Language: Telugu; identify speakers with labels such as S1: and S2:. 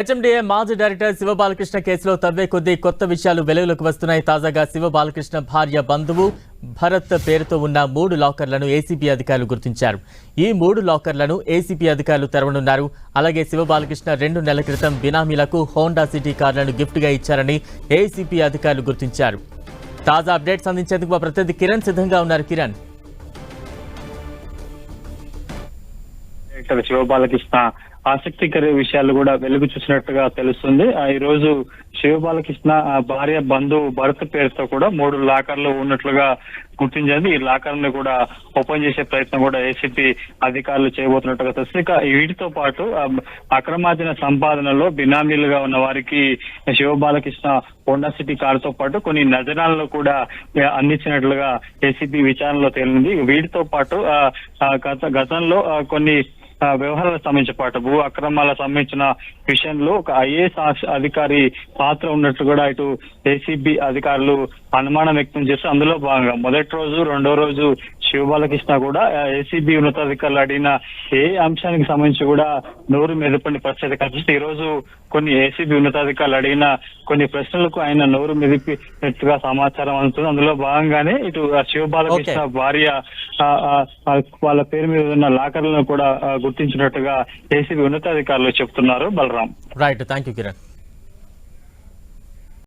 S1: హెచ్ఎండిఏ మాజీ డైరెక్టర్ శివబాలకృష్ణ కేసులో తవ్వే కొద్దీ కొత్త విషయాలు వెలుగులోకి వస్తున్నాయి. తాజాగా శివబాలకృష్ణ భార్య బంధువు భరత్ పేరుతో ఉన్న మూడు లాకర్లను ఏసీపీ అధికారులు గుర్తించారు. ఈ మూడు లాకర్లను ఏసీపీ అధికారులు తెరవనున్నారు. అలాగే శివబాలకృష్ణ రెండు నెలల క్రితం బినామీలకు హోండా సిటీ కార్లను గిఫ్ట్గా ఇచ్చారని ఏసీపీ అధికారులు గుర్తించారు. తాజా అప్డేట్స్ అందించేందుకు మా ప్రతినిధి కిరణ్ సిద్ధంగా ఉన్నారు. కిరణ్.
S2: డైరెక్టర్ శివబాలకృష్ణ ఆసక్తికర విషయాలు కూడా వెలుగు చూసినట్టుగా తెలుస్తుంది. ఈ రోజు శివబాలకృష్ణ ఆ, భార్య బంధువు భరత్ పేరుతో కూడా మూడు లాకర్లు ఉన్నట్లుగా గుర్తించింది. ఈ లాకర్ని కూడా ఓపెన్ చేసే ప్రయత్నం కూడా ఏసీపీ అధికారులు చేయబోతున్నట్టుగా తెలుస్తుంది. ఇక వీటితో పాటు అక్రమార్జన సంపాదనలో బినామీలుగా ఉన్న వారికి శివబాలకృష్ణ హోండా సిటీ కారుతో పాటు కొన్ని నజరాలను కూడా అందించినట్లుగా ఏసీపీ విచారణలో తేలింది. వీటితో పాటు ఆ, గత గతంలో ఆ, కొన్ని వ్యవహారాలకు సంబంధించిన పాట. భూ అక్రమాలకు సంబంధించిన విషయంలో ఒక ఐఏఎస్ అధికారి పాత్ర ఉన్నట్టు కూడా ఇటు ఏసీబీ అధికారులు అనుమానం వ్యక్తం చేస్తూ అందులో భాగంగా మొదటి రోజు రెండో రోజు శివబాలకృష్ణ కూడా ఏసీబీ ఉన్నతాధికారులు అడిగిన ఏ అంశానికి సంబంధించి కూడా నోరు మెదపని పరిస్థితి కనిపిస్తుంది. ఈ రోజు కొన్ని ఏసీబీ ఉన్నతాధికారులు అడిగిన కొన్ని ప్రశ్నలకు ఆయన నోరు మెదిపినట్టుగా సమాచారం అందుతుంది. అందులో భాగంగానే ఇటు శివబాలకృష్ణ భార్య వాళ్ళ పేరు మీద ఉన్న లాకర్లను కూడా గుర్తించినట్టుగా ఏసీబీ ఉన్నతాధికారులు చెప్తున్నారు. Balaram.
S1: Right. Thank you Kiran.